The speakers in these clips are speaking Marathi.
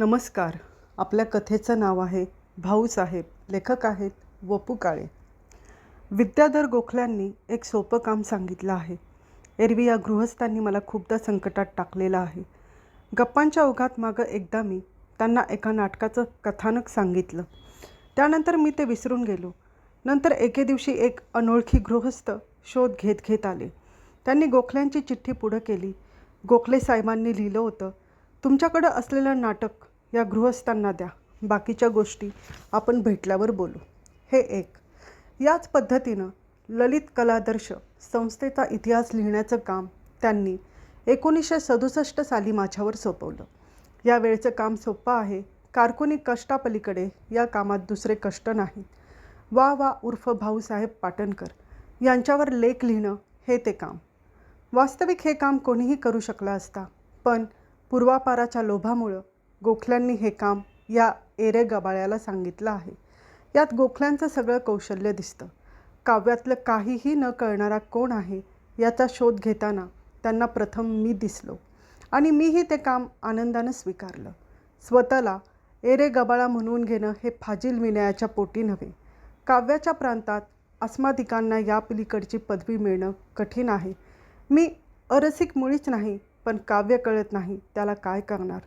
नमस्कार. आपल्या कथेचं नाव आहे भाऊसाहेब लेखक आहेत वपू काळे. विद्याधर गोखल्यांनी एक सोपं काम सांगितलं आहे. एरवी या गृहस्थांनी मला खूपदा संकटात टाकलेलं आहे. गप्पांच्या ओघात मागं एकदा मी त्यांना एका नाटकाचं कथानक सांगितलं. त्यानंतर मी ते विसरून गेलो. नंतर एके दिवशी एक अनोळखी गृहस्थ शोध घेत घेत आले. त्यांनी गोखल्यांची चिठ्ठी पुढं केली. गोखले साहेबांनी लिहिलं होतं तुमच्याकडं असलेलं नाटक या गृहस्थांना द्या. बाकीच्या गोष्टी आपण भेटल्यावर बोलू. हे एक. याच पद्धतीनं ललित कलादर्श संस्थेचा इतिहास लिहिण्याचं काम त्यांनी एकोणीसशे सदुसष्ट साली माझ्यावर सोपवलं. या वेळचं काम सोपं आहे. कारकुनी कष्टापलीकडे या कामात दुसरे कष्ट नाहीत वा वा उर्फ भाऊसाहेब पाटणकर यांच्यावर लेख लिहिणं हे ते काम. वास्तविक हे काम कोणीही करू शकला असता पण पूर्वापाराच्या लोभामुळं गोखल्यांनी हे काम या एरे गबाळ्याला सांगितलं आहे. यात गोखल्यांचं सगळं कौशल्य दिसतं. काव्यातलं काहीही न कळणारा कोण आहे याचा शोध घेताना त्यांना प्रथम मी दिसलो आणि मीही ते काम आनंदानं स्वीकारलं. स्वतःला एरे गबाळा म्हणून घेणं हे फाजील विनयाच्या पोटी नव्हे. काव्याच्या प्रांतात अस्मादिकांना या पलीकडची पदवी मिळणं कठीण आहे. मी अरसिक मुळीच नाही पण काव्य कळत नाही त्याला काय करणार.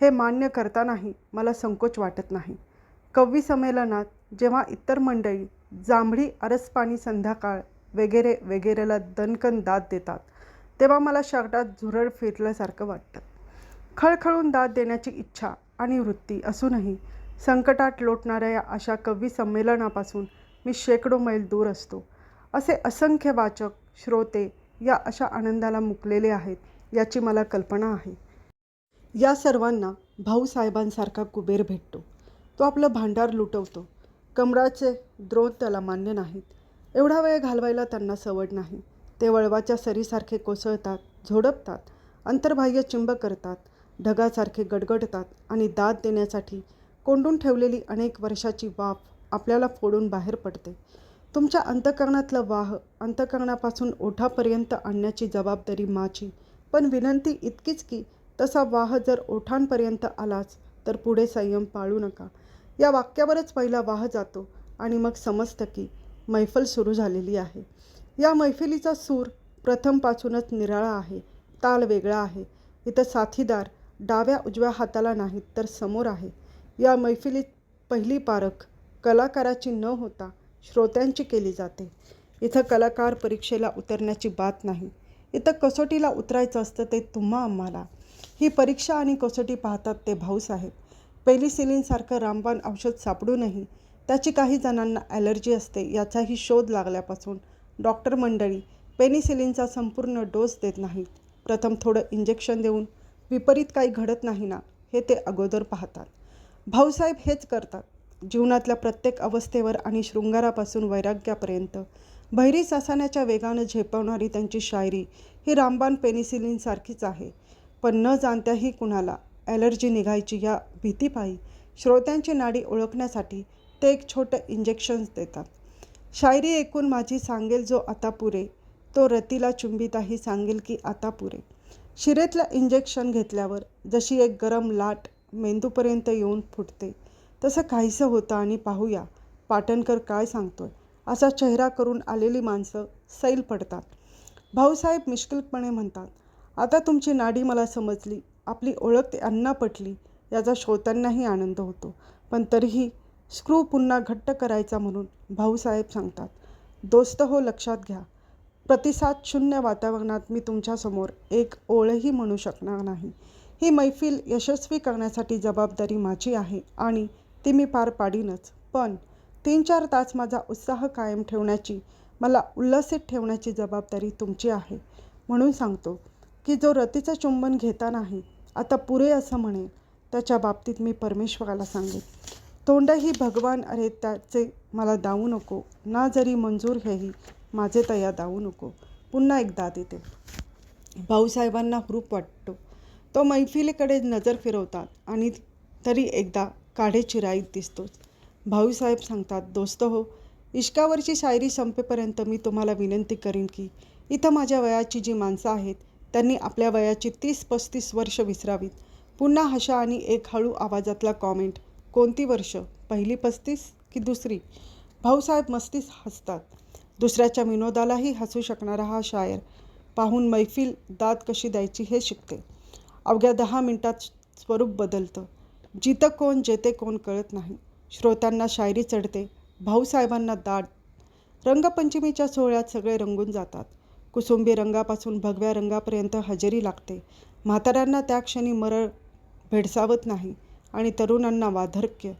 हे मान्य करतानाही मला संकोच वाटत नाही. कवी संमेलनात जेव्हा इतर मंडळी जांभळी अरसपाणी संध्याकाळ वगैरे वगैरेला दणकन दाद देतात तेव्हा मला शर्टात झुरळ फिरल्यासारखं वाटतं. खळखळून दाद देण्याची इच्छा आणि वृत्ती असूनही संकटात लोटणाऱ्या या अशा कवी संमेलनापासून मी शेकडो मैल दूर असतो. असे असंख्य वाचक श्रोते या अशा आनंदाला मुकलेले आहेत याची मला कल्पना आहे. या सर्वांना भाऊसाहेबांसारखा कुबेर भेटतो. तो आपलं भांडार लुटवतो. कमराचे द्रोत त्याला मान्य नाहीत. एवढा वेळ घालवायला त्यांना सवड नाही. ते वळवाच्या सरीसारखे कोसळतात झोडपतात अंतर्बाह्य चिंब करतात ढगासारखे गडगडतात आणि दाद देण्यासाठी कोंडून ठेवलेली अनेक वर्षाची वाफ आपल्याला फोडून बाहेर पडते. तुमच्या अंतकरणातलं वाह अंतकरणापासून ओठापर्यंत आणण्याची जबाबदारी माझी. पण विनंती इतकीच की तसा वाह जर ओठांपर्यंत आलाच तर पुढे संयम पाळू नका. या वाक्यावरच पहिला वाह जातो आणि मग समजतं की मैफल सुरू झालेली आहे. या मैफिलीचा सूर प्रथमपासूनच निराळा आहे ताल वेगळा आहे. इथं साथीदार डाव्या उजव्या हाताला नाहीत तर समोर आहे. या मैफिलीत पहिली पारख कलाकाराची न होता श्रोत्यांची केली जाते. इथं कलाकार परीक्षेला उतरण्याची बात नाही. इथं कसोटीला उतरायचं असतं ते तुम्हा आम्हाला. ही परीक्षा आणि कसोटी पाहतात ते भाऊसाहेब. पेलिसिलिनसारखं रामबाण औषध सापडूनही त्याची काही जणांना ॲलर्जी असते याचाही शोध लागल्यापासून डॉक्टर मंडळी पेनिसिलिनचा संपूर्ण डोस देत नाहीत. प्रथम थोडं इंजेक्शन देऊन विपरीत काही घडत नाही ना हे ते अगोदर पाहतात. भाऊसाहेब हेच करतात. जीवनातल्या प्रत्येक अवस्थेवर आणि शृंगारापासून वैराग्यापर्यंत बहिरी ससाण्याच्या वेगानं झेपवणारी त्यांची शायरी ही रामबाण पेनिसिलिनसारखीच आहे. पण न जाणत्याही कुणाला ॲलर्जी निघायची या भीतीपायी श्रोत्यांची नाडी ओळखण्यासाठी ते एक छोटं इंजेक्शन्स देतात. शायरी ऐकून माझी सांगेल जो आता पुरे तो रतीला चुंबिताही सांगेल की आता पुरे. शिरेतलं इंजेक्शन घेतल्यावर जशी एक गरम लाट मेंदूपर्यंत येऊन फुटते तसं काहीसं होतं आणि पाहूया पाटणकर काय सांगतोय? असा चेहरा करून आलेली माणसं सैल पडतात. भाऊसाहेब मिश्किलपणे म्हणतात आता तुमची नाडी मला समजली. आपली ओळख ते अण्णा पटली. याचा श्रोत्यांनाही आनंद होतो. पण तरीही स्क्रू पुन्हा घट्ट करायचा म्हणून भाऊसाहेब सांगतात दोस्त हो लक्षात घ्या. प्रतिसाद शून्य वातावरणात मी तुमच्यासमोर एक ओळही म्हणू शकणार नाही. ही मैफिल यशस्वी करण्यासाठी जबाबदारी माझी आहे आणि ती मी पार पाडीनच. पण तीन चार तास माझा उत्साह कायम ठेवण्याची मला उल्लसित ठेवण्याची जबाबदारी तुमची आहे. म्हणून सांगतो की जो रतीचं चुंबन घेता नाही आता पुरे असं म्हणेल त्याच्या बाबतीत मी परमेश्वराला सांगेन. तोंडही भगवान अरे त्याचे मला दावू नको ना जरी मंजूर हेही माझे तया दावू नको. पुन्हा एकदा देते. भाऊसाहेबांना हुरूप वाटतो. तो मैफिलीकडे नजर फिरवतात आणि तरी एकदा काढे चिराईत दिसतोच भाऊसाहेब सांगतात दोस्त हो इश्कावरची शायरी संपेपर्यंत मी तुम्हाला विनंती करीन की इथं माझ्या वयाची जी माणसं आहेत त्यांनी आपल्या वयाची तीस पस्तीस वर्ष विसरावीत. पुन्हा हशा आणि एक हळू आवाजातला कॉमेंट कोणती वर्ष? पहिली पस्तीस की दुसरी? भाऊसाहेब मस्तीस हसतात. दुसऱ्याच्या विनोदालाही हसू शकणारा हा शायर पाहून मैफिल दाद कशी द्यायची हे शिकते. अवघ्या दहा मिनिटात स्वरूप बदलतं. जितं कोण जेते कोण कळत नाही. श्रोत्यांना शायरी चढते. भाऊसाहेबांना दाद रंगपंचमीच्या सोहळ्यात सगळे रंगून जातात. कुसुंबी रंगापासून भगव्या रंगापर्यंत हजेरी लागते. म्हाताऱ्यांना त्या क्षणी मरळ भेडसावत नाही आणि तरुणांना वाधर्क्य.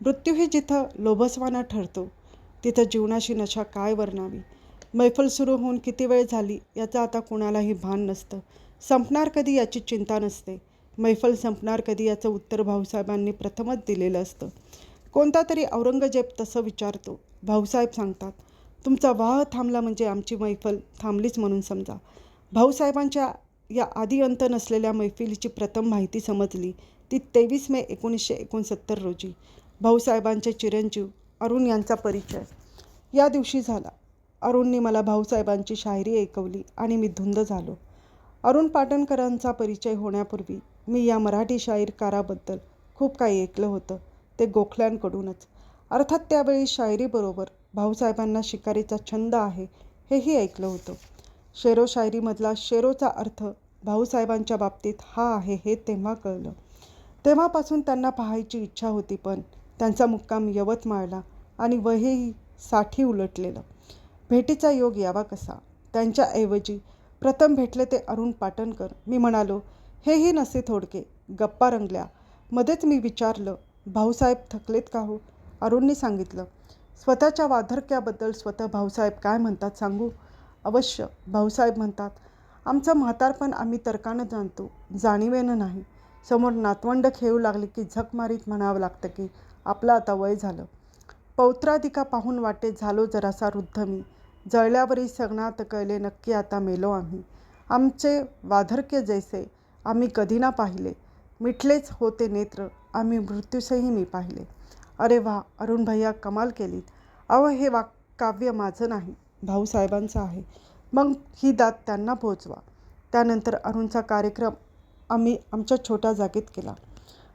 मृत्यू हे जिथं लोभसवाना ठरतो तिथं जीवनाशी नशा काय वर्णावी? मैफल सुरू होऊन किती वेळ झाली याचं आता कुणालाही भान नसतं. संपणार कधी याची चिंता नसते. मैफल संपणार कधी याचं उत्तर भाऊसाहेबांनी प्रथमच दिलेलं असतं. कोणता तरी औरंगजेब तसं विचारतो. भाऊसाहेब सांगतात तुमचा वाह थांबला म्हणजे आमची मैफल थांबलीच म्हणून समजा. भाऊसाहेबांच्या या आधी अंत नसलेल्या मैफिलीची प्रथम माहिती समजली ती तेवीस मे एकोणीसशे एकोणसत्तर रोजी. भाऊसाहेबांचे चिरंजीव अरुण यांचा परिचय. या दिवशी झाला. अरुणने मला भाऊसाहेबांची शायरी ऐकवली आणि मी धुंद झालो. अरुण पाटणकरांचा परिचय होण्यापूर्वी मी या मराठी शाहीरकाराबद्दल खूप काही ऐकलं होतं ते गोखल्यांकडूनच. अर्थात त्यावेळी शायरीबरोबर भाऊसाहेबांना शिकारीचा छंद आहे हेही ऐकलं होतं. शेरो शायरीमधला शेरोचा अर्थ भाऊसाहेबांच्या बाबतीत हा आहे हे तेव्हा कळलं. तेव्हापासून त्यांना पाहायची इच्छा होती पण त्यांचा मुक्काम यवतमाळला आणि वही साठी उलटलेलं. भेटीचा योग यावा कसा? त्यांच्याऐवजी प्रथम भेटले ते अरुण पाटणकर. मी म्हणालो हेही नसे थोडके. गप्पा रंगल्या. मध्येच मी विचारलं भाऊसाहेब थकलेत का हो? अरुणनी सांगितलं स्वतःच्या वाधरक्याबद्दल स्वतः भाऊसाहेब काय म्हणतात सांगू? अवश्य भाऊसाहेब म्हणतात आमचं म्हातारपण आम्ही तर्कानं जाणतो जाणीवेनं नाही. समोर नातवंड खेळू लागले की झक मारीत म्हणावं लागतं की आपलं आता वय झालं. पौत्राधिका पाहून वाटे झालो जरासा वृद्ध मी. जळल्यावरही सगनात कळले नक्की आता मेलो आम्ही. आमचे वाधरके जैसे आम्ही कधी ना पाहिले. मिठलेच होते नेत्र आम्ही मृत्यूसही मी पाहिले. अरे वा अरुण भैया कमाल केलीत. अहो हे वाक काव्य माझं नाही भाऊसाहेबांचं आहे. मग ही दात त्यांना पोचवा. त्यानंतर अरुणचा कार्यक्रम आम्ही आमच्या छोट्या जागेत केला.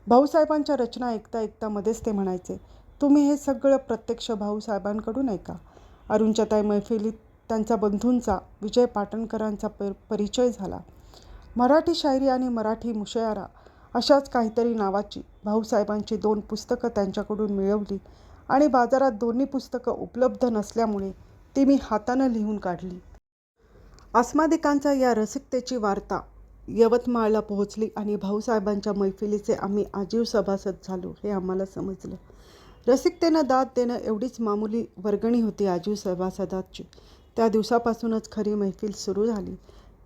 भाऊसाहेबांच्या रचना ऐकता ऐकता मध्येच ते म्हणायचे तुम्ही हे सगळं प्रत्यक्ष भाऊसाहेबांकडून ऐका अरुणच्या ताई मैफिलीत त्यांचा बंधूंचा विजय पाटणकरांचा पर परिचय झाला. मराठी शायरी आणि मराठी मुशयारा अशाच काहीतरी नावाची भाऊसाहेबांची दोन पुस्तकं त्यांच्याकडून मिळवली आणि बाजारात दोन्ही पुस्तकं उपलब्ध नसल्यामुळे ती मी हातानं लिहून काढली. अस्मादिकांचा या रसिकतेची वार्ता यवतमाळला पोहोचली आणि भाऊसाहेबांच्या मैफिलीचे आम्ही आजीव सभासद झालो हे आम्हाला समजलं. रसिकतेनं दाद देणं एवढीच मामुली वर्गणी होती आजीव सभासदाची. त्या दिवसापासूनच खरी मैफिल सुरू झाली.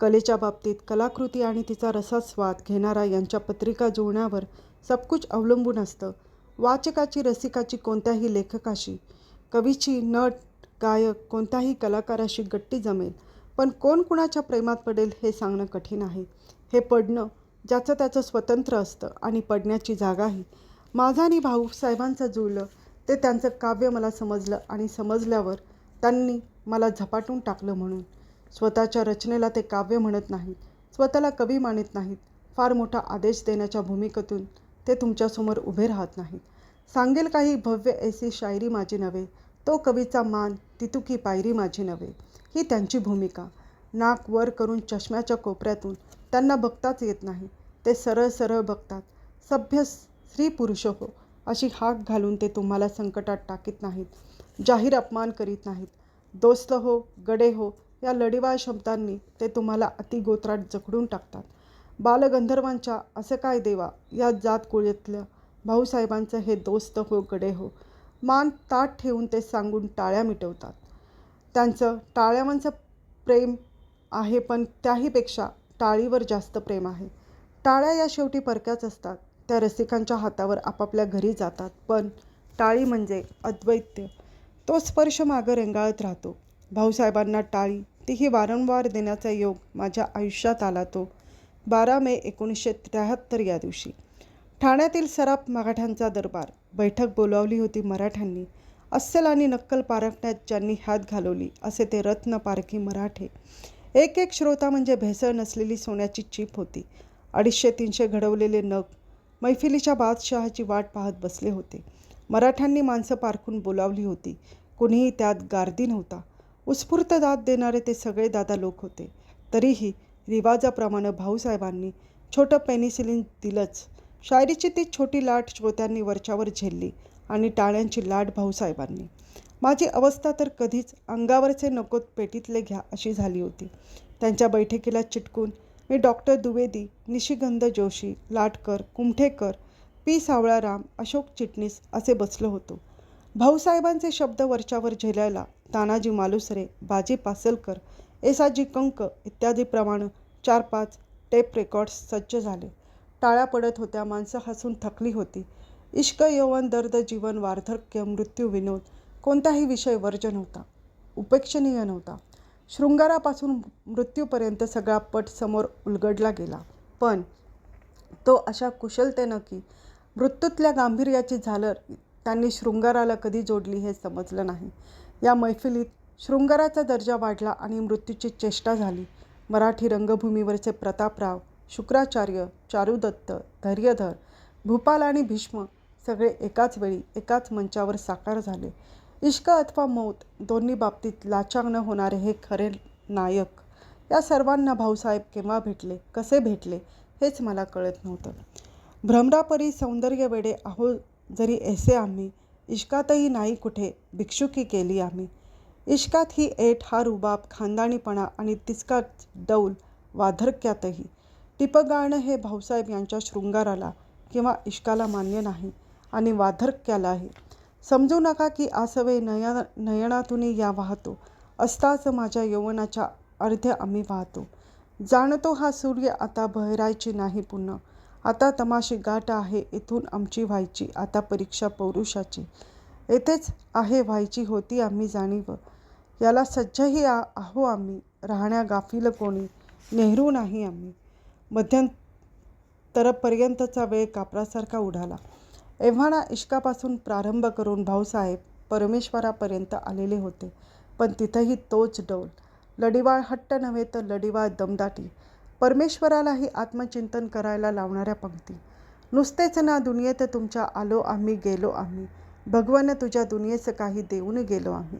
कलेच्या बाबतीत कलाकृती आणि तिचा रसास्वाद घेणारा यांच्या पत्रिका जुळण्यावर सबकुच अवलंबून असतं. वाचकाची रसिकाची कोणत्याही लेखकाशी कवीची नट गायक कोणत्याही कलाकाराशी गट्टी जमेल पण कोण कुणाच्या प्रेमात पडेल हे सांगणं कठीण आहे. हे पडणं ज्याचं त्याचं स्वतंत्र असतं आणि पडण्याची जागाही. माझा आणि भाऊसाहेबांचं जुळलं ते त्यांचं काव्य मला समजलं आणि समजल्यावर त्यांनी मला झपाटून टाकलं म्हणून. स्वतःच्या रचनेला ते काव्य म्हणत नाहीत. स्वतःला कवी मानत नाहीत. फार मोठा आदेश देण्याच्या भूमिकेतून ते तुमच्यासमोर उभे राहत नाहीत. सांगेल काही भव्य ऐसी शायरी माझी नव्हे. तो कवीचा मान तितुकी पायरी माझी नव्हे. ही त्यांची भूमिका. नाक वर करून चष्म्याच्या कोपऱ्यातून त्यांना बघताच येत नाही. ते सरळ सरळ बघतात. सभ्य स्त्री पुरुष हो. अशी हाक घालून ते तुम्हाला संकटात टाकीत नाहीत. जाहीर अपमान करीत नाहीत. दोस्त हो गडे हो या लढीवाळ शब्दांनी ते तुम्हाला अतिगोत्रात जखडून टाकतात. बालगंधर्वांच्या असं काय देवा या जात कुळीतल्या भाऊसाहेबांचं हे दोस्त हो गडे हो. मान ताट ठेवून ते सांगून टाळ्या मिटवतात. त्यांचं टाळ्यावांचं प्रेम आहे पण त्याहीपेक्षा टाळीवर जास्त प्रेम आहे. टाळ्या या शेवटी परक्याच असतात. त्या रसिकांच्या हातावर आपापल्या घरी जातात. पण टाळी म्हणजे अद्वैत्य. तो स्पर्श मागं रेंगाळत राहतो. भाऊसाहेबांना टाळी तीही वारंवार देण्याचा योग माझ्या आयुष्यात आला तो. बारा मे एकोणीसशे त्र्याहत्तर या दिवशी. ठाण्यातील सराफ मराठ्यांचा दरबार. बैठक बोलावली होती मराठ्यांनी. अस्सल आणि नक्कल पारखण्यात ज्यांनी हात घालवली असे ते रत्न पारखी मराठे. एक एक श्रोता म्हणजे भेसळ नसलेली सोन्याची चीप होती. अडीचशे तीनशे घडवलेले नग मैफिलीच्या बादशहाची वाट पाहत बसले होते. मराठ्यांनी माणसं पारखून बोलावली होती. कोणीही त्यात गारदी नव्हता. उत्स्फूर्त दाद देणारे ते सगळे दादा लोक होते. तरीही रिवाजाप्रमाणे भाऊसाहेबांनी छोटं पेनिसिलिन दिलंच. शायरीची ती छोटी लाट श्रोत्यांनी वरच्यावर झेलली आणि टाळ्यांची लाट भाऊसाहेबांनी. माझी अवस्था तर कधीच अंगावरचे नकोत पेटीतले घ्या अशी झाली होती. त्यांच्या बैठकीला चिटकून मी डॉक्टर द्विवेदी निशिगंध जोशी लाटकर कुमठेकर पी सावळाराम अशोक चिटणीस असे बसलो होतो. भाऊसाहेबांचे शब्द वरच्यावर झेलायला तानाजी मालुसरे बाजी पासलकर एसाजी कंक इत्यादीप्रमाणे चार पाच टेप रेकॉर्ड्स सज्ज झाले. टाळ्या पडत होत्या माणसं हसून थकली होती. इश्क यवन दर्द जीवन वार्धक्य मृत्यू विनोद कोणताही विषय वर्ज नव्हता उपेक्षणीय नव्हता. शृंगारापासून मृत्यूपर्यंत सगळा पट समोर उलगडला गेला. पण तो अशा कुशलतेनं की मृत्यूतल्या गांभीर्याची झालर त्यांनी शृंगाराला कधी जोडली हे समजलं नाही. या मैफिलीत शृंगाराचा दर्जा वाढला आणि मृत्यूची चेष्टा झाली. मराठी रंगभूमीवरचे प्रतापराव शुक्राचार्य चारुदत्त धैर्यधर भूपाल आणि भीष्म सगळे एकाच वेळी एकाच मंचावर साकार झाले. इश्क अथवा मौत दोन्ही बाबतीत लाचार न होणारे हे खरे नायक या सर्वांना भाऊसाहेब केव्हा भेटले कसे भेटले हेच मला कळत नव्हतं. भ्रमरापरी सौंदर्य वेडे आहो जरी ऐसे आम्ही इश्कातही नाही कुठे भिक्षुकी केली आम्ही. इश्कात ही एठ हा रुबाब खानदाणीपणा आणि तिसका डौल वाधरक्यातही. टिपगाळणं हे भाऊसाहेब यांच्या शृंगाराला किंवा इश्काला मान्य नाही आणि वाधरक्यालाही. समजू नका की आसवे नया नयनातूनही या वाहतो. असताच माझ्या यौवनाच्या अर्ध्य आम्ही वाहतो. जाणतो हा सूर्य आता बहरायची नाही पुन्हा. आता तमाशी गाठ आहे इथून आमची व्हायची आता परीक्षा पौरुषाची. येथेच आहे व्हायची होती आम्ही जाणीव. याला सज्जही आ आहो आम्ही राहण्या गाफील कोणी नेहरू नाही आम्ही. मध्यंतरपर्यंतचा वेळ कापरासारखा उडाला. एव्हाना इश्कापासून प्रारंभ करून भाऊसाहेब परमेश्वरापर्यंत आलेले होते पण तिथंही तोच डौल. लढिवाळ हट्ट नव्हे तर लढिवाळ दमदाटी. परमेश्वरालाही आत्मचिंतन करायला लावणाऱ्या पंक्ती. नुसतेच ना दुनियेत तुमच्या आलो आम्ही गेलो आम्ही. भगवान तुझ्या दुनियेचं काही देऊन गेलो आम्ही.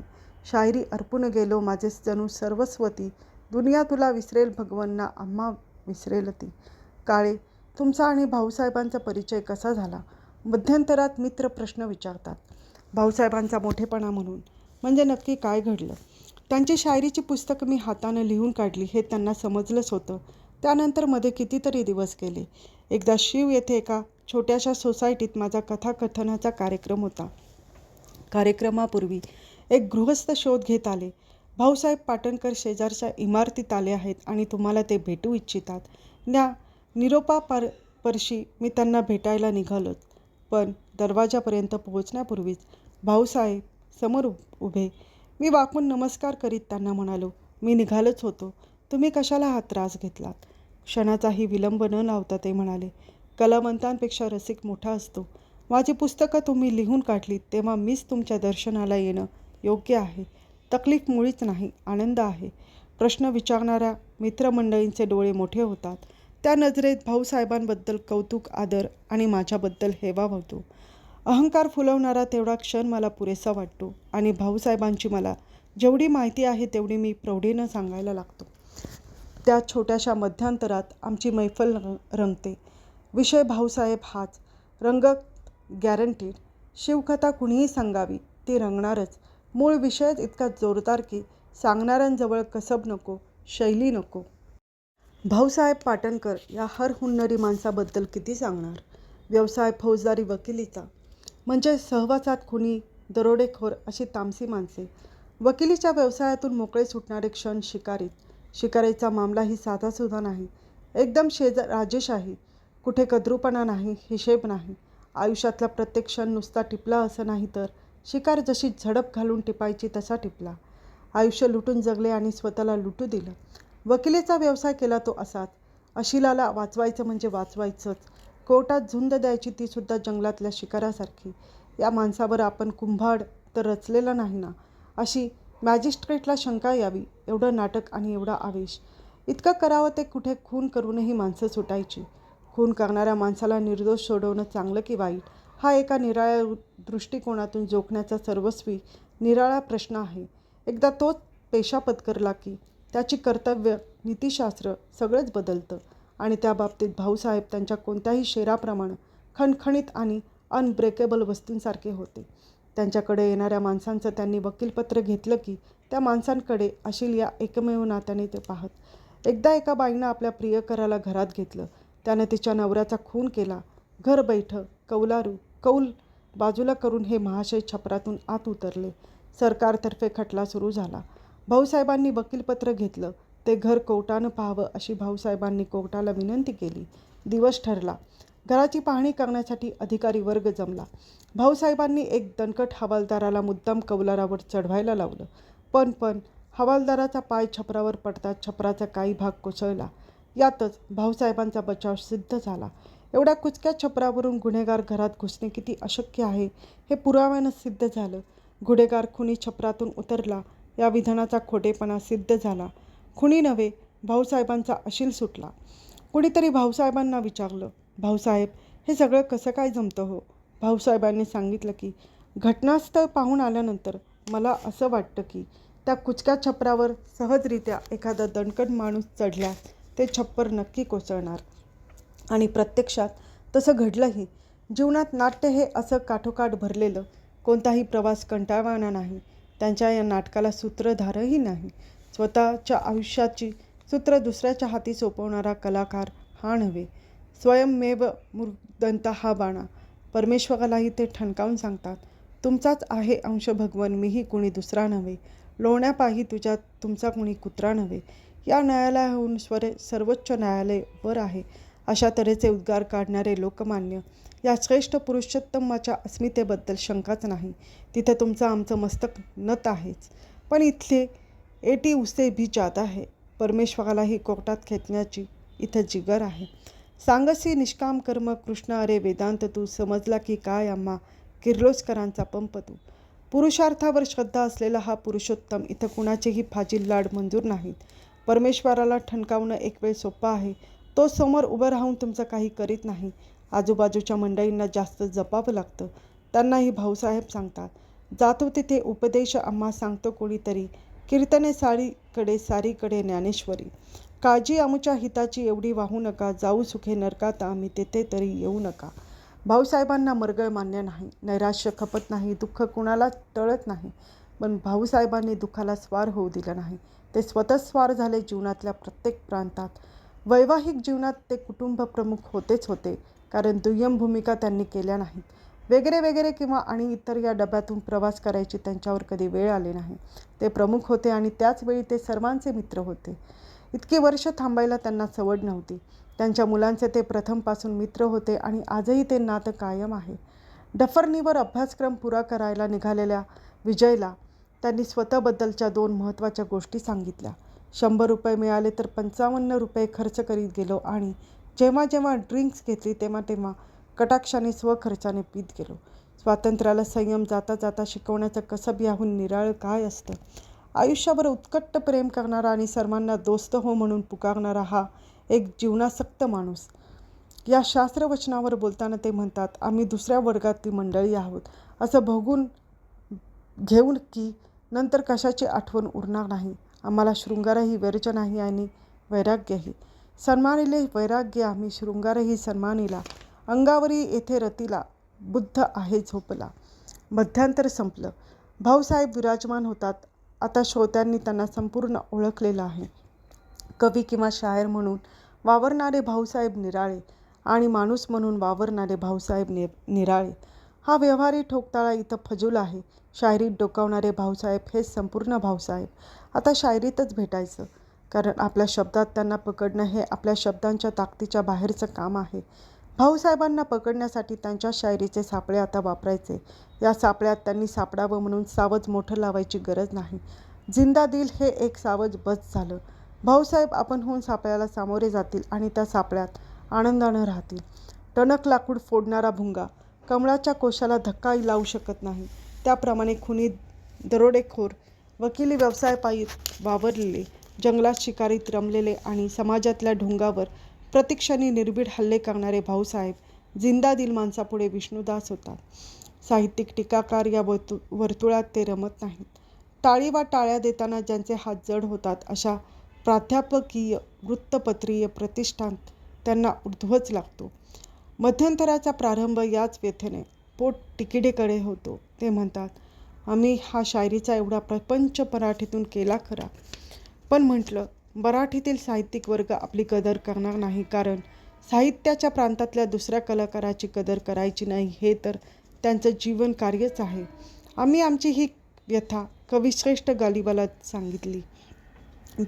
शायरी अर्पून गेलो माझे जणू सर्वस्वती. दुनिया तुला विसरेल भगवन्ना आम्हा विसरेल ती काळे तुमचा आणि भाऊसाहेबांचा परिचय कसा झाला? मध्यंतरात मित्र प्रश्न विचारतात. भाऊसाहेबांचा मोठेपणा म्हणून. म्हणजे नक्की काय घडलं? त्यांची शायरीची पुस्तकं मी हातानं लिहून काढली हे त्यांना समजलंच होतं. त्यानंतरमध्ये कितीतरी दिवस गेले. एकदा शिव येथे एका छोट्याशा सोसायटीत माझा कथाकथनाचा कार्यक्रम होता. कार्यक्रमापूर्वी एक गृहस्थ शोध घेत आले. भाऊसाहेब पाटणकर शेजारच्या इमारतीत आले आहेत आणि तुम्हाला ते भेटू इच्छितात. न्या निरोपा पर परशी मी त्यांना भेटायला निघालोच पण दरवाजापर्यंत पोहोचण्यापूर्वीच भाऊसाहेब समोर उभे. मी वाकून नमस्कार करीत त्यांना म्हणालो मी निघालोच होतो. तुम्ही कशाला हा त्रास घेतलात? क्षणाचाही विलंब न लावता ते म्हणाले कलावंतांपेक्षा रसिक मोठा असतो. माझी पुस्तकं तुम्ही लिहून काढलीत तेव्हा मीच तुमच्या दर्शनाला येणं योग्य आहे. तकलीफ मुळीच नाही आनंद आहे. प्रश्न विचारणाऱ्या मित्रमंडळींचे डोळे मोठे होतात. त्या नजरेत भाऊसाहेबांबद्दल कौतुक आदर आणि माझ्याबद्दल हेवा होतो. अहंकार फुलवणारा तेवढा क्षण मला पुरेसा वाटतो आणि भाऊसाहेबांची मला जेवढी माहिती आहे तेवढी मी प्रौढीनं सांगायला लागतो. त्या छोट्याशा मध्यांतरात आमची मैफल रंगते. विषय भाऊसाहेब हाच. रंग गॅरंटीड शिवकथा कुणीही सांगावी ती रंगणारच. मूळ विषयच इतका जोरदार की सांगणाऱ्यांजवळ कसब नको शैली नको. भाऊसाहेब पाटणकर या हर हुन्नरी माणसाबद्दल किती सांगणार? व्यवसाय फौजदारी वकिलीचा. म्हणजे सहवासात खुनी दरोडेखोर अशी तामसी माणसे. वकिलीच्या व्यवसायातून मोकळे सुटणारे क्षण शिकारीत. शिकारीचा मामलाही साधासुद्धा नाही. एकदम शेज राजेश आहे. कुठे कद्रूपणा नाही हिशेब नाही. आयुष्यातला प्रत्येक क्षण नुसता टिपला असं नाही तर शिकार जशी झडप घालून टिपायची तसा टिपला. आयुष्य लुटून जगले आणि स्वतःला लुटू दिलं. वकिलीचा व्यवसाय केला तो असाच. अशिलाला वाचवायचं म्हणजे वाचवायचंच. कोर्टात झुंद द्यायची तीसुद्धा जंगलातल्या शिकारासारखी. या माणसावर आपण कुंभाड तर रचलेला नाही ना? अशी मॅजिस्ट्रेटला शंका यावी एवढं नाटक आणि एवढा आवेश. इतकं करावं ते कुठे खून करूनही माणसं सुटायची. खून करणाऱ्या माणसाला निर्दोष सोडवणं चांगलं की वाईट? हा एका निराळ्या दृष्टिकोनातून जोखण्याचा सर्वस्वी निराळा प्रश्न आहे. एकदा तोच पेशा पत्करला की त्याची कर्तव्य नीतिशास्त्र सगळंच बदलतं. आणि त्या बाबतीत भाऊसाहेब त्यांच्या कोणत्याही शेराप्रमाणे खणखणीत आणि अनब्रेकेबल वस्तूंसारखे होते. त्यांच्याकडे येणाऱ्या माणसांचं त्यांनी वकीलपत्र घेतलं की त्या माणसांकडे अशील या एकमेव नात्याने ते पाहत. एकदा एका बाईनं आपल्या प्रियकराला घरात घेतलं. त्याने तिच्या नवऱ्याचा खून केला. घर बैठं कौलारू कौल बाजूला करून हे महाशय छपरातून आत उतरले. सरकारतर्फे खटला सुरू झाला. भाऊसाहेबांनी वकीलपत्र घेतलं. ते घर कोर्टानं पाहावं अशी भाऊसाहेबांनी कोर्टाला विनंती केली. दिवस ठरला. घराची पाहणी करण्यासाठी अधिकारी वर्ग जमला. भाऊसाहेबांनी एक दणकट हवालदाराला मुद्दाम कौलारावर चढवायला लावलं. पण पण हवालदाराचा पाय छपरावर पडताच छपराचा काही भाग कोसळला. यातच भाऊसाहेबांचा बचाव सिद्ध झाला. एवढ्या कुचक्या छपरावरून गुन्हेगार घरात घुसणे किती अशक्य आहे हे पुराव्यानं सिद्ध झालं. गुन्हेगार खुनी छपरातून उतरला. या विधानाचा खोटेपणा सिद्ध झाला. खुणी नव्हे भाऊसाहेबांचा अशील सुटला. कुणीतरी भाऊसाहेबांना विचारलं भाऊसाहेब हे सगळं कसं काय जमतं हो? भाऊसाहेबांनी सांगितलं की घटनास्थळ पाहून आल्यानंतर मला असं वाटतं की त्या कुचक्या छपरावर सहजरित्या एखादा दणकट माणूस चढल्यास ते छप्पर नक्की कोसळणार. आणि प्रत्यक्षात तसं घडलंही. जीवनात नाट्य हे असं काठोकाठ भरलेलं कोणताही प्रवास कंटाळवाणा नाही. त्यांच्या या नाटकाला सूत्रधारही नाही. स्वतःच्या आयुष्याची सूत्र दुसऱ्याच्या हाती सोपवणारा कलाकार हा नव्हे. स्वयंमेव मूर्दंत हा बाणा परमेश्वरालाही ते ठणकावून सांगतात तुमचाच आहे अंश भगवन मीही कुणी दुसरा नव्हे. लोण्यापाही तुझ्यात तुमचा कुणी कुत्रा नव्हे. या न्यायालयाहून स्वर सर्वोच्च न्यायालय वर आहे. अशा तऱ्हेचे उद्गार काढणारे लोकमान्य या श्रेष्ठ पुरुषोत्तमाच्या अस्मितेबद्दल शंकाच नाही. तिथे तुमचं आमचं मस्तक नत आहेच. पण इथले एटी उसे भी जात आहे परमेश्वरालाही कोर्टात खेचण्याची इथं जिगर आहे. सांगसी निष्काम कर्म कृष्ण अरे वेदांत तू समजला की काय आम्हा किर्लोस्करांचा पंप तू? पुरुषार्थावर श्रद्धा असलेला हा पुरुषोत्तम इथं कुणाचेही फाजील लाड मंजूर नाहीत. परमेश्वराला ठणकावणं एक वेळ सोपा आहे. तो समोर उभं राहून तुमचं काही करीत नाही. आजूबाजूच्या मंडळींना जास्त जपावं लागतं. त्यांनाही भाऊसाहेब सांगतात जातो तिथे उपदेश आम्हा सांगतो कोणीतरी. कीर्तने सारीकडे सारीकडे ज्ञानेश्वरी. काळजी आमच्या हिताची एवढी वाहू नका जाऊ सुखे नरकात आम्ही तेथे तरी येऊ नका. भाऊसाहेबांना मरगळ मान्य नाही नैराश्य खपत नाही दुःख कुणाला टळत नाही. पण भाऊसाहेबांनी दुःखाला स्वार होऊ दिलं नाही. ते स्वतः स्वार झाले जीवनातल्या प्रत्येक प्रांतात. वैवाहिक जीवनात ते कुटुंब प्रमुख होतेच होते कारण दुय्यम भूमिका त्यांनी केल्या नाहीत. वगैरे वगैरे किंवा आणि इतर या डब्यातून प्रवास करायची त्यांच्यावर कधी वेळ आली नाही. ते प्रमुख होते आणि त्याचवेळी ते सर्वांचे मित्र होते. इतकी वर्ष थांबायला त्यांना सवड नव्हती. त्यांच्या मुलांचे ते प्रथमपासून मित्र होते आणि आजही ते नातं कायम आहे. डफर्नीवर अभ्यासक्रम पुरा करायला निघालेल्या विजयला त्यांनी स्वतःबद्दलच्या दोन महत्त्वाच्या गोष्टी सांगितल्या. शंभर रुपये मिळाले तर पंचावन्न रुपये खर्च करीत गेलो आणि जेव्हा जेव्हा ड्रिंक्स घेतली तेव्हा तेव्हा कटाक्षाने स्वखर्चाने पीत गेलो. स्वातंत्र्याला संयम जाता जाता शिकवण्याचं कसब याहून निराळ काय असतं? आयुष्यावर उत्कट प्रेम करणारा आणि सर्वांना दोस्त हो म्हणून पुकारणारा हा एक जीवनासक्त माणूस. या शास्त्रवचनावर बोलताना ते म्हणतात आम्ही दुसऱ्या वर्गातली मंडळी आहोत. असं बघून घेऊन की नंतर कशाची आठवण उरणार नाही. आम्हाला शृंगारही व्यर्ज नाही आणि वैराग्यही. सन्मानिले वैराग्य आम्ही शृंगारही सन्मानिला. अंगावरी येथे रतीला बुद्ध आहे झोपला. मध्यांतर संपलं. भाऊसाहेब विराजमान होतात. आता श्रोत्यांनी त्यांना संपूर्ण ओळखलेलं आहे. कवी किंवा शायर म्हणून वावरणारे भाऊसाहेब निराळे आणि माणूस म्हणून वावरणारे भाऊसाहेब नि निराळे. हा व्यवहारी ठोकताळा इथं फजूल आहे. शायरीत डोकावणारे भाऊसाहेब हेच संपूर्ण भाऊसाहेब. आता शायरीतच भेटायचं कारण आपल्या शब्दात त्यांना पकडणं हे आपल्या शब्दांच्या ताकदीच्या बाहेरचं काम आहे. भाऊसाहेबांना पकडण्यासाठी त्यांच्या शायरीचे सापळे आता वापरायचे. या सापळ्यात त्यांनी सापडावं म्हणून सावज मोठं लावायची गरज नाही. जिंदा दिल हे एक सावज बस झालं. भाऊसाहेब आपण होऊन सापळ्याला सामोरे जातील आणि त्या सापळ्यात आनंदानं राहतील. टणक लाकूड फोडणारा भुंगा कमळाच्या कोशाला धक्काही लावू शकत नाही. त्याप्रमाणे खुनी दरोडेखोर वकिली व्यवसाय पायी वावरलेले जंगलात शिकारीत रमलेले आणि समाजातल्या ढोंगावर प्रतिक्षणी निर्भीड हल्ले करणारे भाऊसाहेब जिंदा दिल माणसापुढे विष्णुदास होतात. साहित्यिक टीकाकार या वर्तु वर्तुळात ते रमत नाहीत. टाळी वा टाळ्या देताना ज्यांचे हात जड होतात अशा प्राध्यापकीय वृत्तपत्रीय प्रतिष्ठान त्यांना ऊर्ध्वच लागतो. मध्यंतराचा प्रारंभ याच व्यथेने पोट तिकिडेकडे होतो. ते म्हणतात आम्ही हा शायरीचा एवढा प्रपंच मराठीतून केला खरा. पण म्हटलं मराठीतील साहित्यिक वर्ग आपली कदर करणार नाही कारण साहित्याच्या प्रांतातल्या दुसऱ्या कलाकाराची कदर करायची नाही हे तर त्यांचं जीवन कार्यच आहे. आम्ही आमची ही व्यथा कविश्रेष्ठ गालिबाला सांगितली.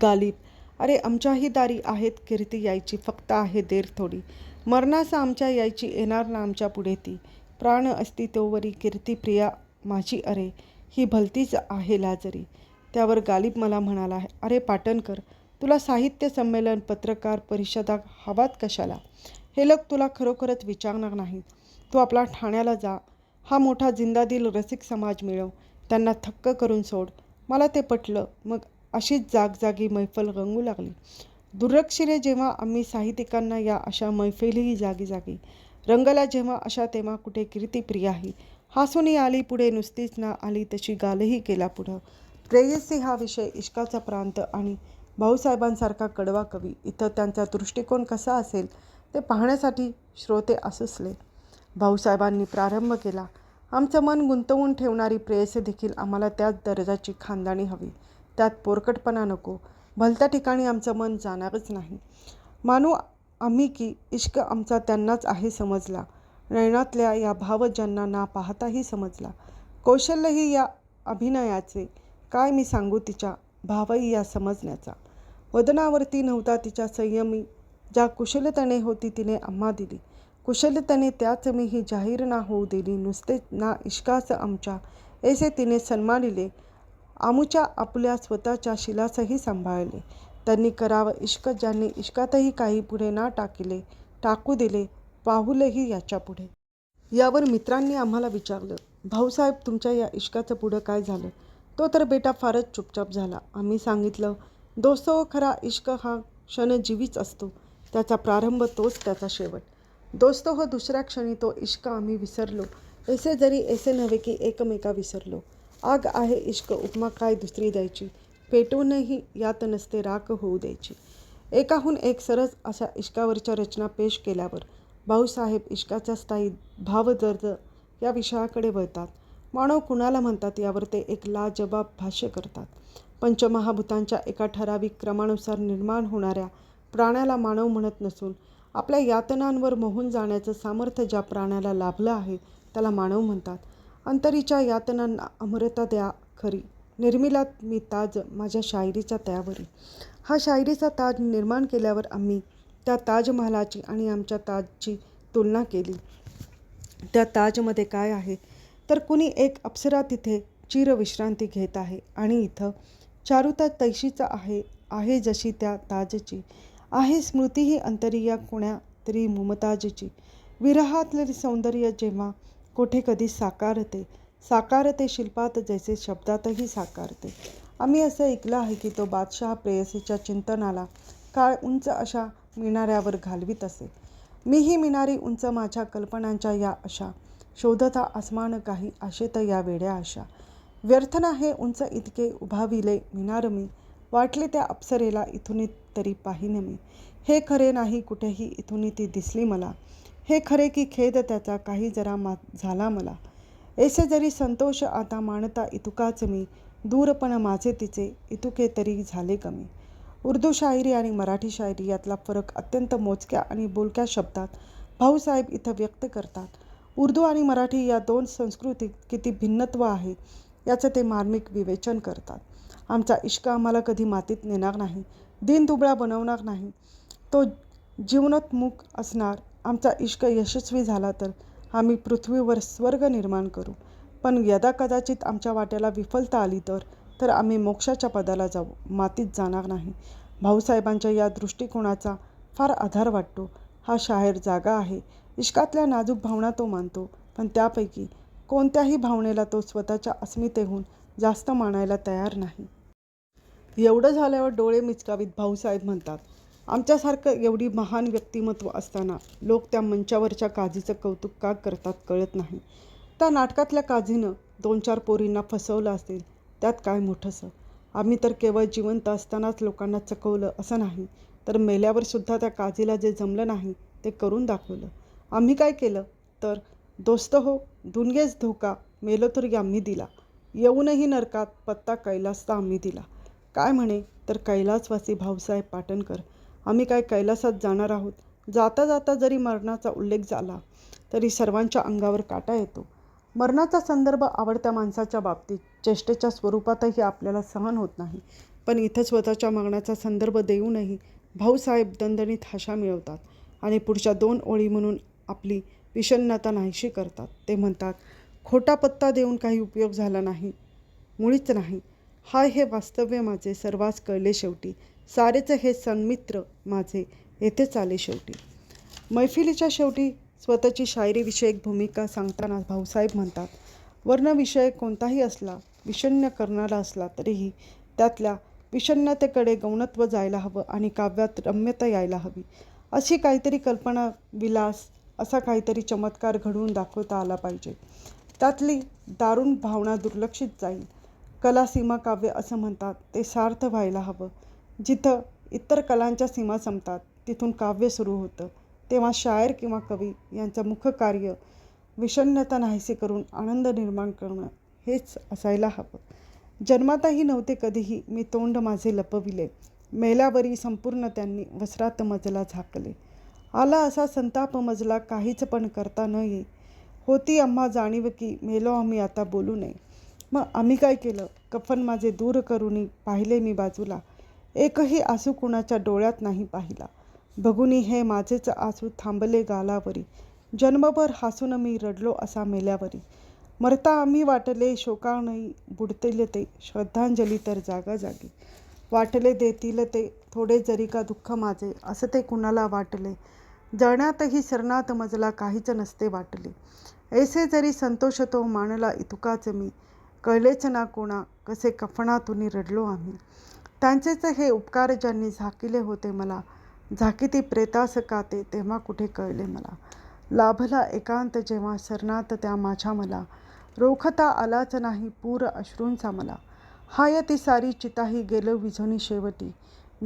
गालिब अरे आमच्याही दारी आहेत कीर्ती यायची फक्त आहे देर थोडी. मरणासा आमच्या यायची येणार ना आमच्या पुढे ती. प्राण असती तोवरी कीर्ती प्रिया माझी अरे ही भलतीच आहे लाजरी. त्यावर गालिब मला म्हणाला अरे पाटणकर तुला साहित्य संमेलन पत्रकार परिषदा हवात कशाला? हे लोक तुला खरोखरच विचारणार नाहीत. तू आपला ठाण्याला जा. हा मोठा जिंदादिल रसिक समाज मिळव. त्यांना थक्क करून सोड. मला ते पटलं. मग अशीच जागजागी मैफल रंगू लागली. दुर्लक्षिले जेव्हा आम्ही साहित्यिकांना या अशा मैफिलीही जागी जागी रंगला जेव्हा अशा तेव्हा कुठे कीर्तीप्रिय आहे? हासूनही आली पुढे नुसतीच ना आली तशी गालही केला पुढं. प्रेयसी हा विषय इश्काचा प्रांत आणि भाऊसाहेबांसारखा कडवा कवी. इथं त्यांचा दृष्टिकोन कसा असेल ते पाहण्यासाठी श्रोते असुसले. भाऊसाहेबांनी प्रारंभ केला. आमचं मन गुंतवून ठेवणारी प्रेयसे देखील आम्हाला त्याच दर्जाची खानदानी हवी. त्यात पोरकटपणा नको. भलत्या ठिकाणी आमचं मन जाणारच नाही. मानू आम्ही की इश्क आमचा त्यांनाच आहे समजला. नयनातल्या या भावजांना ना पाहताही समजला. कौशल्यही या अभिनयाचे. काय मी सांगू तिच्या भावही या समजण्याचा. वदनावरती नव्हता तिच्या संयमी. ज्या कुशलतेने होती तिने आम्हा दिली. कुशलतेने त्याच मी ही जाहीर ना होऊ दिली. नुसते ना इश्कास आमच्या. ऐसे तिने सन्मानिले. आमुच्या आपल्या स्वतःच्या शिलासही सांभाळले. त्यांनी करावं इश्क ज्यांनी इश्कातही काही पुढे ना टाकिले टाकू दिले पाहुलही याच्यापुढे. यावर मित्रांनी आम्हाला विचारलं भाऊसाहेब तुमच्या या इश्काचं पुढं काय झालं? तो तर बेटा फारच चुपचाप झाला. आम्ही सांगितलं दोस्तो हो, खरा इश्क हा क्षणजीवीच असतो. त्याचा प्रारंभ तोच त्याचा शेवट. दोस्तो हो दुसऱ्या क्षणी तो इश्क आम्ही विसरलो. ऐसे जरी ऐसे नव्हे की एकमेका विसरलो. आग आहे इश्क उपमा काय दुसरी द्यायची? पेटूनही यात नसते राख होऊ द्यायची. एकाहून एक सरस अशा इश्कावरच्या रचना पेश केल्यावर भाऊसाहेब इश्काचा स्थायी भावदर्द या विषयाकडे वळतात. मानव कुणाला म्हणतात यावर ते एक लाजबाब भाष्य करतात. पंचमहाभूतांच्या एका ठराविक क्रमानुसार निर्माण होणाऱ्या प्राण्याला मानव म्हणत नसून आपल्या यातनांवर मोहून जाण्याचं सामर्थ्य ज्या प्राण्याला लाभलं आहे त्याला मानव म्हणतात. अंतरीच्या यातनांना अमरता द्या खरी. निर्मिलात मी ताज माझ्या शायरीच्या त्यावरी. हा शायरीचा ताज निर्माण केल्यावर आम्ही त्या ताजमहालाची आणि आमच्या ताजची तुलना केली. त्या ताजमध्ये काय आहे? तर कुणी एक अप्सरा तिथे चिरविश्रांती घेत आहे आणि इथं चारुता तैशीचा आहे आहे जशी त्या ताजची. आहे स्मृतीही अंतरिया कुण्या तरी मुमताजची. विरहातले सौंदर्य जेव्हा कोठे कधी साकारते साकारते शिल्पात जैसे शब्दातही साकारते. आम्ही असं ऐकलं आहे की तो बादशाह प्रेयसीच्या चिंतनाला काळ उंच अशा मिनाऱ्यावर घालवीत असे. मीही मिनारी उंच माझ्या कल्पनांच्या या अशा शोधता आसमान काही आशेत या वेड्या आशा व्यर्थ हे उंच इतके उभाविले मिनार मी वाटले त्या अप्सरेला इथून तरी पाहिने मी हे खरे नाही कुठेही इथून ती दिसली मला. हे खरे की खेद त्याचा काही जरा मा झाला मला. ऐसे जरी संतोष आता मानता इतुकाच मी दूरपण माझे तिचे इतुके तरी झाले कमी. उर्दू शायरी आणि मराठी शायरी यातला फरक अत्यंत मोजक्या आणि बोलक्या शब्दात भाऊसाहेब इथं व्यक्त करतात. उर्दू आणि मराठी या दोन संस्कृतीत किती भिन्नत्व आहे याचं ते मार्मिक विवेचन करतात. आमचा इश्क आम्हाला कधी मातीत नेणार नाही दिनदुबळा बनवणार नाही. तो जीवनोत्मुख असणार आमचा इश्क यशस्वी झाला तर आम्ही पृथ्वीवर स्वर्ग निर्माण करू. पण यदा कदाचित आमच्या वाट्याला विफलता आली तर तर आम्ही मोक्षाच्या पदाला जाऊ मातीत जाणार नाही. भाऊसाहेबांच्या या दृष्टिकोनाचा फार आधार वाटतो. हा शाहीर जागा आहे. इश्कातल्या नाजूक भावना तो मानतो पण त्यापैकी कोणत्याही भावनेला तो स्वतःच्या अस्मितेहून जास्त मानायला तयार नाही. एवढं झाल्यावर डोळे मिचकावीत भाऊसाहेब म्हणतात आमच्यासारखं एवढी महान व्यक्तिमत्व असताना लोक त्या मंचावरच्या काजीचं कौतुक का करतात कळत नाही. त्या नाटकातल्या काजीनं दोन चार पोरींना फसवलं असेल त्यात काय मोठंसं? आम्ही तर केवळ जिवंत असतानाच लोकांना चकवलं असं नाही तर मेल्यावर सुद्धा त्या काजीला जे जमलं नाही ते करून दाखवलं. आम्ही काय केलं? तर दोस्त हो दुनगेच धोका मेलो तरी आम्ही दिला. येऊनही नरकात पत्ता कैलासचा आम्ही दिला. काय म्हणे तर कैलासवासी भाऊसाहेब पाटणकर आम्ही काय कैलासात जाणार आहोत? जाता जाता जरी मरणाचा उल्लेख झाला तरी सर्वांच्या अंगावर काटा येतो. मरणाचा संदर्भ आवडत्या माणसाच्या बाबतीत चेष्टेच्या स्वरूपातही आपल्याला सहन होत नाही. पण इथं स्वतःच्या मागण्याचा संदर्भ देऊनही भाऊसाहेब दणदणीत हशा मिळवतात आणि पुढच्या दोन ओळी म्हणून आपली विषन्नता नाहीशी करतात. ते म्हणतात खोटा पत्ता देऊन काही उपयोग झाला नाही मुळीच नाही. हाय हे वास्तव्य माझे सर्वांस कळले शेवटी. सारेच हे सन्मित्र माझे येथेच आले शेवटी. मैफिलीच्या शेवटी स्वतःची शायरीविषयक भूमिका सांगताना भाऊसाहेब म्हणतात वर्णविषय कोणताही असला विषण्ण करणारा असला तरीही त्यातल्या विषण्णतेकडे गौणत्व जायला हवं आणि काव्यात रम्यता यायला हवी. अशी काहीतरी कल्पना विलास असा काहीतरी चमत्कार घडवून दाखवता आला पाहिजे. त्यातली दारुण भावना दुर्लक्षित जाईल. कला सीमा काव्य असं म्हणतात ते सार्थ व्हायला हवं. जिथं इतर कलांच्या सीमा संपतात तिथून काव्य सुरू होतं. तेव्हा शायर किंवा कवी यांचं मुख्य कार्य विषण्णता नाहीसे करून आनंद निर्माण करणं हेच असायला हवं. जन्मातही नव्हते कधीही मी तोंड माझे लपविले. मेल्यावरी संपूर्ण त्यांनी वस्त्रात मजला झाकले. आला असा संताप मजला काहीच पण करता न ये. होती आम्हा जाणीव की मेलो आम्ही आता बोलू नये. मग आम्ही काय केलं? कफन माझे दूर करूनी पाहिले मी बाजूला. एकही आसू कुणाच्या डोळ्यात नाही पाहिला. बघुनी हे माझेच आसू थांबले गालावरी. जन्मभर हसून मी रडलो असा मेल्यावरी. मरता आम्ही वाटले शोकावणई बुडतील ते. श्रद्धांजली तर जागा जागी. वाटले देतील ते. थोडे जरी का दुःख माझे असं ते कुणाला वाटले? जळण्यातही शरणात मजला काहीच नसते वाटले. ऐसे जरी संतोष तो मानला इतुकाच मी. कळलेच ना कोणा कसे कफनातून रडलो आम्ही. त्यांचेच हे उपकार ज्यांनी झाकिले होते मला. झाकिती प्रेतास काते तेव्हा कुठे कळले मला. लाभला एकांत जेव्हा सरनात त्या माझ्या मला. रोखता आलाच नाही पूर अश्रूंचा मला. हाय ती सारी चिताही गेलो विझोनी शेवटी.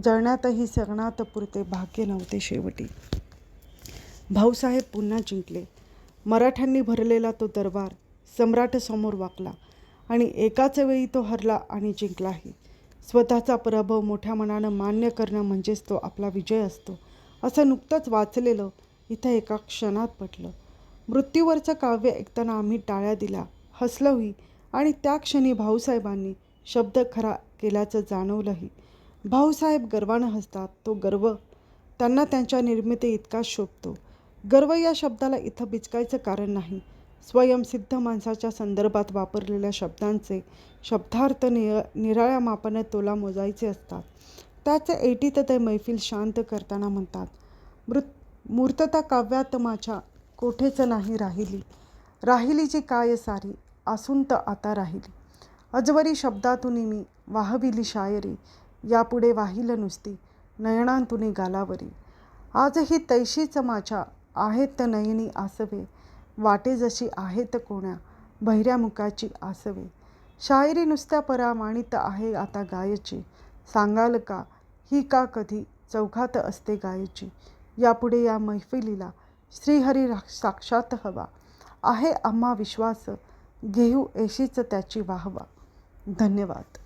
जळण्यातही सरणात पुरते भाग्य नव्हते शेवटी. भाऊसाहेब पुन्हा जिंकले. मराठ्यांनी भरलेला तो दरबार सम्राटसमोर वाकला आणि एकाच वेळी तो हरला आणि जिंकलाही. स्वतःचा पराभव मोठ्या मनानं मान्य करणं म्हणजेच तो आपला विजय असतो असं नुकतंच वाचलेलं इथं एका क्षणात पटलं. मृत्यूवरचं काव्य ऐकताना आम्ही टाळ्या दिल्या हसलोही आणि त्या क्षणी भाऊसाहेबांनी शब्द खरा केल्याचं जाणवलंही. भाऊसाहेब गर्वानं हसतात तो गर्व त्यांना त्यांच्या निर्मिती इतकाच शोभतो. गर्व या शब्दाला इथं बिचकायचं कारण नाही. स्वयंसिद्ध माणसाच्या संदर्भात वापरलेल्या शब्दांचे शब्दार्थ निर निराळ्या मापाने तोला मोजायचे असतात. त्याचे ऐटीत ते मैफिल शांत करताना म्हणतात मृत मूर्तता काव्यात माझ्या कोठेच नाही राहिली. राहिली जी काय सारी असून तर आता राहिली. अजवरी शब्दातून मी वाहविली शायरी यापुढे वाहिलं नुसती नयनांतुनी गालावरी. आजही तैशीच माझ्या आहेत नयनी आसवे. वाटे जशी आहेत कोण्या? बहिऱ्या मुखाची आसवे. शायरी नुसत्या परामाणित आहे आता गायची. सांगाल का? ही का कधी चौघात असते गायची? यापुढे या मैफिलीला श्रीहरी साक्षात हवा. आहे आम्हा विश्वास. घेऊ एशीच त्याची वाहवा. धन्यवाद.